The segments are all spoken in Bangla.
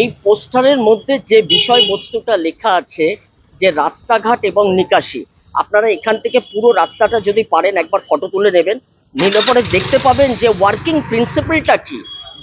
এই পোস্টারের মধ্যে যে বিষয়বস্তুটা লেখা আছে, যে রাস্তাঘাট এবং নিকাশি, আপনারা এখান থেকে পুরো রাস্তাটা যদি পারেন একবার ফটো তুলে নেবেন। নিলে পরে দেখতে পাবেন যে ওয়ার্কিং প্রিন্সিপালটা কি?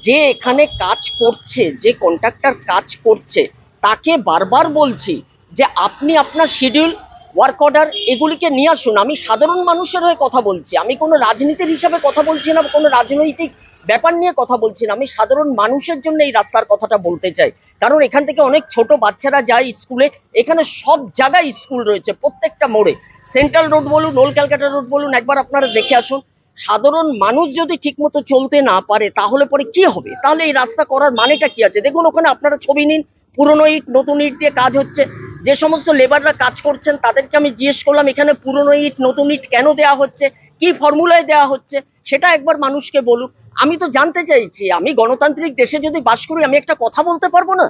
যে এখানে কাজ করছে, যে কন্ট্রাক্টর কাজ করছে, তাকে বারবার বলছি যে আপনি আপনার শিডিউল ওয়ার্ক অর্ডার এগুলিকে নিয়ে আসুন। আমি সাধারণ মানুষের হয়ে কথা বলছি। আমি কোনো রাজনীতির হিসাবে কথা বলছি না, কোনো রাজনৈতিক ব্যাপার নিয়ে কথা বলছি না। আমি সাধারণ মানুষের জন্য এই রাস্তার কথাটা বলতে চাই। কারণ এখান থেকে অনেক ছোট বাচ্চারা যায় স্কুলে। এখানে সব জায়গায় স্কুল রয়েছে, প্রত্যেকটা মোড়ে। সেন্ট্রাল রোড বলুন, ওল্ড ক্যালকাটা রোড বলুন, একবার আপনারা দেখে আসুন। সাধারণ মানুষ যদি ঠিকমতো চলতে না পারে, তাহলে পরে কি হবে? তাহলে এই রাস্তা করার মানেটা কি আছে? দেখুন, ওখানে আপনারা ছবি নিন। পুরনো ইট, নতুন ইট দিয়ে কাজ হচ্ছে। যে সমস্ত লেবাররা কাজ করছেন তাদেরকে আমি জিজ্ঞেস করলাম এখানে পুরনো ইট নতুন ইট কেন দেওয়া হচ্ছে? কি ফর্মুলায় দেওয়া হচ্ছে? সেটা একবার মানুষকে বলুক। আমি তো জানতে চাইছি আমি গণতান্ত্রিক দেশে যদি বাস করি আমি একটা কথা বলতে পারব না?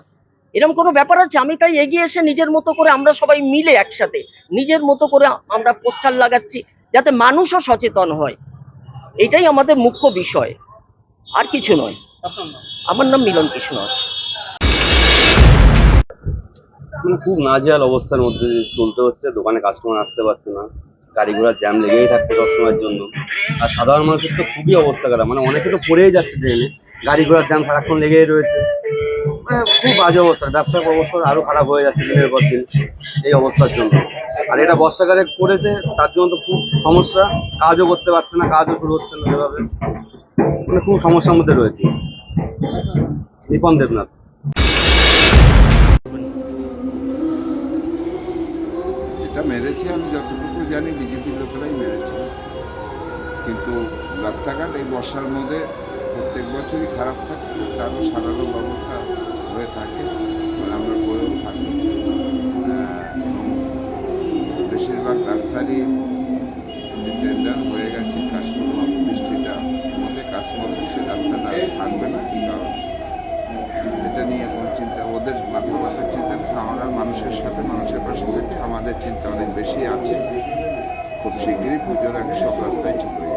এরকম কোনো ব্যাপার আছে? আমি তাই এগিয়ে এসে নিজের মতো করে আমরা সবাই মিলে একসাথে নিজের মতো করে আমরা পোস্টার লাগাচ্ছি যাতে মানুষও সচেতন হয়। এটাই আমাদের মুখ্য বিষয়। আর কিছু নয়। আমার নাম মিলন কৃষ্ণস মানে খুব নাজেহাল অবস্থার মধ্যে চলতে হচ্ছে, দোকানে কাস্টমার আসতে পারছে না, গাড়ি ঘোড়ার জ্যাম লেগেই থাকছে সবসময়ের জন্য। আর সাধারণ মানুষের তো খুবই অবস্থা খারাপ মানে অনেকে তো পড়েই যাচ্ছে ট্রেনে, গাড়ি ঘোড়ার জ্যাম সারাক্ষণ লেগেই রয়েছে। মানে খুব বাজে অবস্থা, ব্যবসার অবস্থা আরও খারাপ হয়ে যাচ্ছে দিনের পর দিন এই অবস্থার জন্য। আর এটা বর্ষাকালে করেছে, তার জন্য তো খুব সমস্যা, কাজও করতে পারছে না, কাজও শুরু হচ্ছে না সেভাবে। মানে খুব সমস্যার মধ্যে রয়েছে। নিপন দেবনাথ। মেরেছে, আমি যতটুকু জানি বিজেপির লোকেরাই মেরেছে। কিন্তু রাস্তাঘাট এই বর্ষার মধ্যে প্রত্যেক বছরই খারাপ থাকে, তারও সারানোর ব্যবস্থা হয়ে থাকে মানে আমরা করেও থাকি আহ, এবং বেশিরভাগ রাস্তারই টেন্ডার হয়ে গেছে কাজ শুরু হবে বৃষ্টিটা মধ্যে কাজ করবে সে রাস্তাটা আর থাকবে না কারণ এটা নিয়ে কোনো চিন্তা ওদের মাথা মাথার চিন্তা নেই আমরা মানুষের সাথে মানুষের আমাদের চিন্তা অনেক বেশি আছে। খুব শিগগিরই পুজোর আগে সব রাস্তায় ঠিক হয়ে